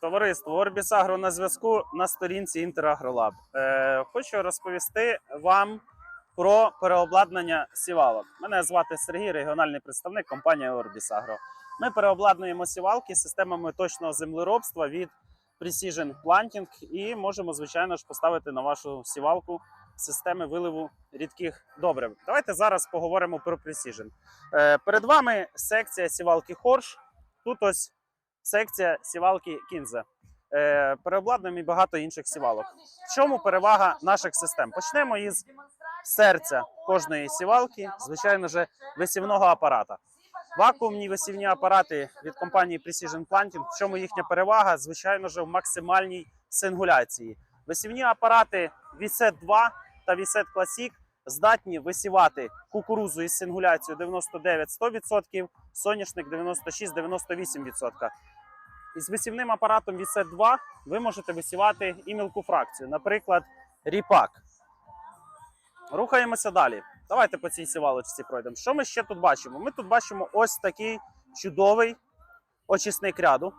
Товариство Орбіс Агро на зв'язку на сторінці Інтерагролаб. Е, хочу розповісти вам про переобладнання сівалок. Мене звати Сергій, регіональний представник компанії Орбіс Агро. Ми переобладнуємо сівалки системами точного землеробства від Precision Planting і можемо, звичайно ж, поставити на вашу сівалку системи виливу рідких добрив. Давайте зараз поговоримо про Precision. Е, перед вами секція сівалки Хорш. Тут ось секція сівалки Кінза. Е, переобладнуємо і багато інших сівалок. В чому перевага наших систем? Почнемо із серця кожної сівалки, звичайно ж, висівного апарата. Вакуумні висівні апарати від компанії Precision Planting. В чому їхня перевага? Звичайно ж, в максимальній сингуляції. Висівні апарати VSET 2 та VSET Classic здатні висівати кукурузу із сингуляцією 99-100%, соняшник 96-98%. Із висівним апаратом VSET 2 ви можете висівати і мілку фракцію, наприклад, ріпак. Рухаємося далі. Давайте по цій сівалочці пройдемо. Що ми ще тут бачимо? Ми тут бачимо ось такий чудовий очисник ряду.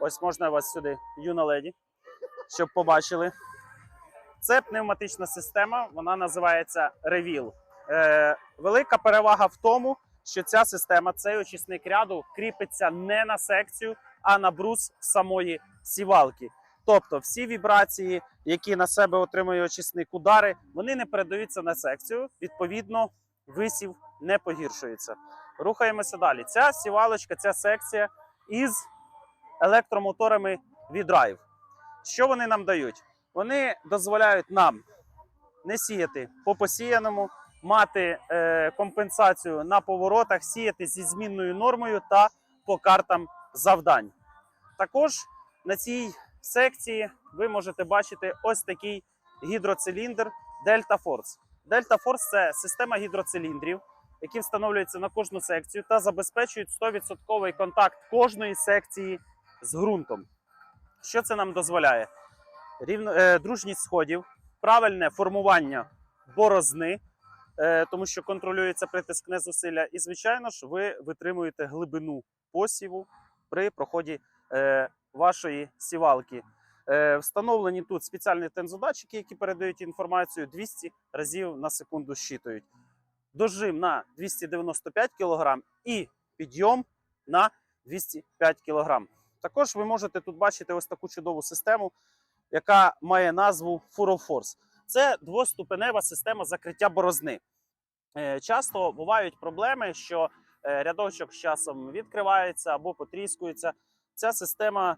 Ось можна вас сюди, юна леді, щоб побачили. Це пневматична система, вона називається Reveal. Е, велика перевага в тому, що ця система, цей очисник ряду, кріпиться не на секцію, а на брус самої сівалки. Тобто всі вібрації, які на себе отримує очисник удари, вони не передаються на секцію. Відповідно, висів не погіршується. Рухаємося далі. Ця сівалочка, ця секція із електромоторами V-Drive. Що вони нам дають? Вони дозволяють нам не сіяти по посіяному, мати е, компенсацію на поворотах, сіяти зі змінною нормою та по картам завдань. Також на цій секції ви можете бачити ось такий гідроциліндр Delta Force. Delta Force це система гідроциліндрів, які встановлюються на кожну секцію та забезпечують 100% контакт кожної секції з ґрунтом. Що це нам дозволяє? Рівно, е, дружність сходів, правильне формування борозни, е, тому що контролюється притискне зусилля. І, звичайно ж, ви витримуєте глибину посіву при проході е, вашої сівалки. Е, встановлені тут спеціальні тензодатчики, які передають інформацію 200 разів на секунду щитують. Дожим на 295 кг і підйом на 205 кг. Також ви можете тут бачити ось таку чудову систему, яка має назву Фурофорс. Це двоступенева система закриття борозни. Е, Часто бувають проблеми, що е, рядочок з часом відкривається або потріскується. Ця система